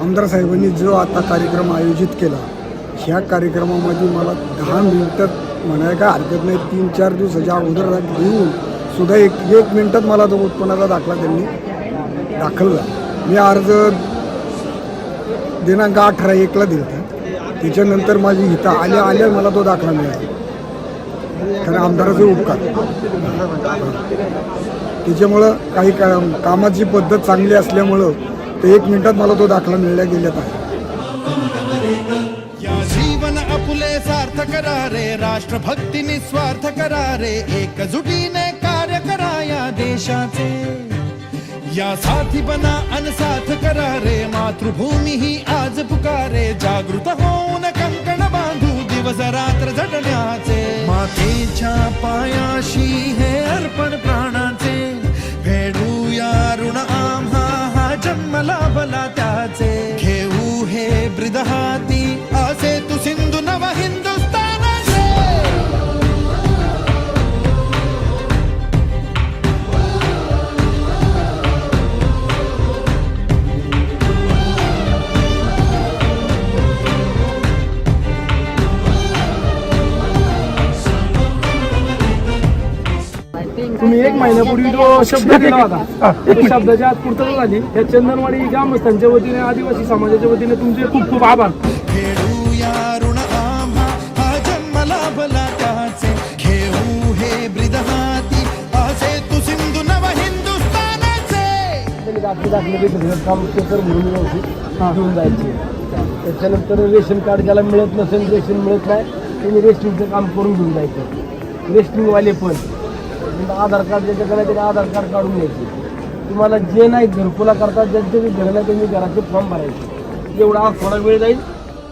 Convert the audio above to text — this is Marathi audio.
आमदार साहेबांनी जो आता कार्यक्रम आयोजित केला ह्या कार्यक्रमामध्ये मला दहा मिनिटात म्हणाय काय हरकत नाही. तीन चार दिवसाच्या अगोदर घेऊन सुद्धा एक एक मिनिटात मला तो उत्पन्नाचा दाखला त्यांनी दाखलला. मी अर्ज दिनांक अठरा एकला दिला त्याच्यानंतर माझी हिता आल्या आल्या मला तो दाखला मिळाला. खरं आमदाराचे उपकार. त्याच्यामुळं काही का कामाची पद्धत चांगली असल्यामुळं ते एक मिनिटात मला तो दाखला मिळल्या गेल्यात आहे. या जीवन सार्थ करा रे राष्ट्रभक्ती निस्वार्थ करा रे एकजुटीने कार्य करा या देशाचे. या साथी बना अनसाथ करा रे मातृभूमी ही आज पुकारे जागृत होऊन कंक मायाशी हे अर्पण प्राणाचे. फेडूया ऋण आम्हा हा जन्मला बला त्याचे. घेऊ हे ब्रिद असे तू सिंधू नव तुम्ही एक महिन्यापूर्वी जो शब्द दिला होता. त्या शब्दाच्या आज पूर्तता झाली या चंदनवाडी ग्रामस्थांच्या वतीने आदिवासी समाजाच्या वतीने तुमचे खूप खूप आभार. दाखले दाखले काम पेपर म्हणून घेऊन जायचे. त्याच्यानंतर रेशन कार्ड ज्याला मिळत नसेल रेशन मिळत नाही त्यांनी रेशनिंगचं काम करून घेऊन जायचं. रेशनिंगवाले पण. म्हणजे आधार कार्ड ज्याच्याकडे आहे त्याने आधार कार्ड काढून घ्यायचे. तुम्हाला जे नाही घरकुला करतात ज्यांचे बी घर नाही त्यांनी घराचे फॉर्म भरायचे. एवढा थोडा वेळ जाईल.